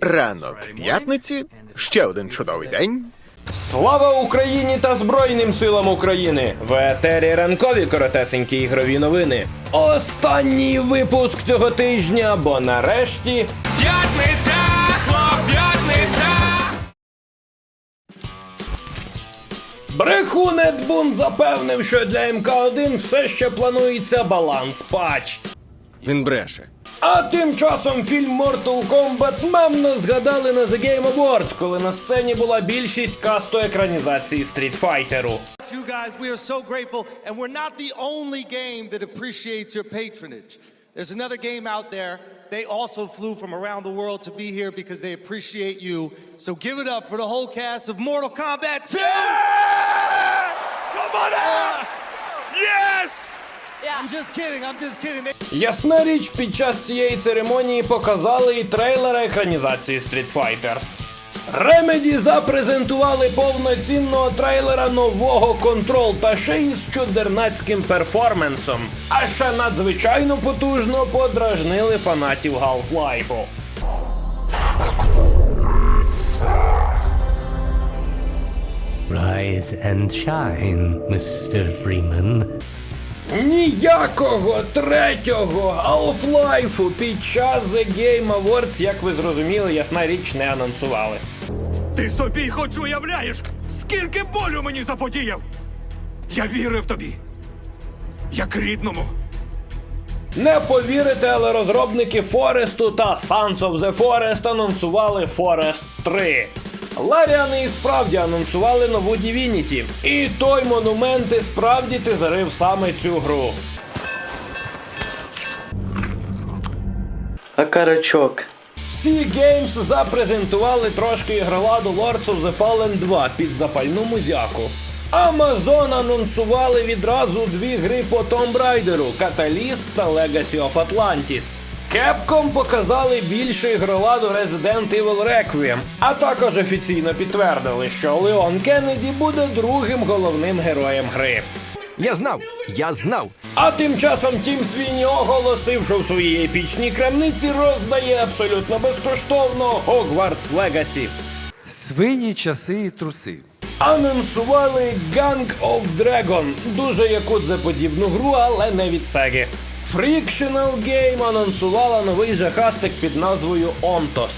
Ранок п'ятниці, ще один чудовий день. Слава Україні та Збройним силам України! В етері ранкові коротесенькі ігрові новини. Останній випуск цього тижня, бо нарешті П'ятниця, хлоп, п'ятниця! Брехун Едбун запевнив, що для МК1 все ще планується баланс патч. Він бреше. А тим часом фільм Mortal Kombat мемно згадали на The Game Awards, коли на сцені була більшість касту екранізації стрітфайтеру. You guys, we are so grateful, and we're not the only game that appreciates your patronage. There's another game out there. They also flew from around the world to be here because they appreciate you. So give it up for the whole cast of Mortal Kombat 2! Come on out! Yes! I'm just kidding, I'm just kidding. Ясна річ, під час цієї церемонії показали і трейлер екранізації Street Fighter. Remedy запрезентували повноцінного трейлера нового Control та ще й з чудернацьким перформансом. А ще надзвичайно потужно подражнили фанатів Half-Life. Rise and shine, Mr. Freeman. Ніякого третього Half-Life під час The Game Awards, як ви зрозуміли, ясна річ не анонсували. Ти собі хоч уявляєш, скільки болю мені заподіяв! Я вірив тобі, як рідному. Не повірите, але розробники Форесту та Sons of the Forest анонсували Forest 3. Ларіани і справді анонсували нову Divinity. І той монумент і справді ти зарив саме цю гру. А карачок. Sea Games запрезентували трошки ігроладу Lords of the Fallen 2 під запальну музяку. Amazon анонсували відразу дві гри по Tomb Raider Catalyst та Legacy of Atlantis. Capcom показали більше ігроладу Resident Evil Requiem, а також офіційно підтвердили, що Леон Кеннеді буде другим головним героєм гри. Я знав, я знав. А тим часом Тім Свіні оголосив, що в своїй епічній крамниці роздає абсолютно безкоштовно Hogwarts Legacy. Свині, часи і труси. Анонсували Gang of Dragon, дуже якудзе-подібну гру, але не від Sega. Frictional Game анонсувала новий жахастик під назвою Ontos.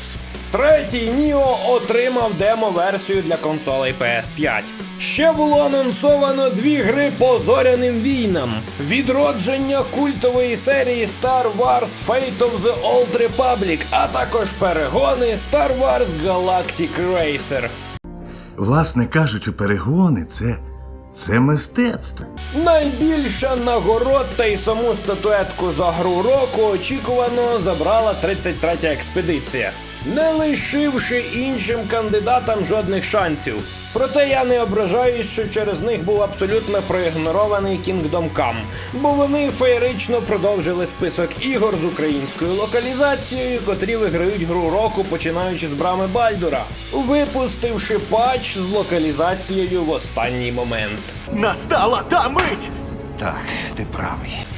Третій Ніо отримав демо-версію для консолей PS5. Ще було анонсовано дві гри по зоряним війнам: відродження культової серії Star Wars Fate of the Old Republic, а також перегони Star Wars Galactic Racer. Власне кажучи, перегони це. Це мистецтво. Найбільша нагород та й саму статуетку за гру року очікувано забрала 33-я експедиція, не лишивши іншим кандидатам жодних шансів. Проте я не ображаюсь, що через них був абсолютно проігнорований Kingdom Come, бо вони феєрично продовжили список ігор з українською локалізацією, котрі виграють гру року, починаючи з брами Бальдура, випустивши патч з локалізацією в останній момент. Настала та мить! Так, ти правий.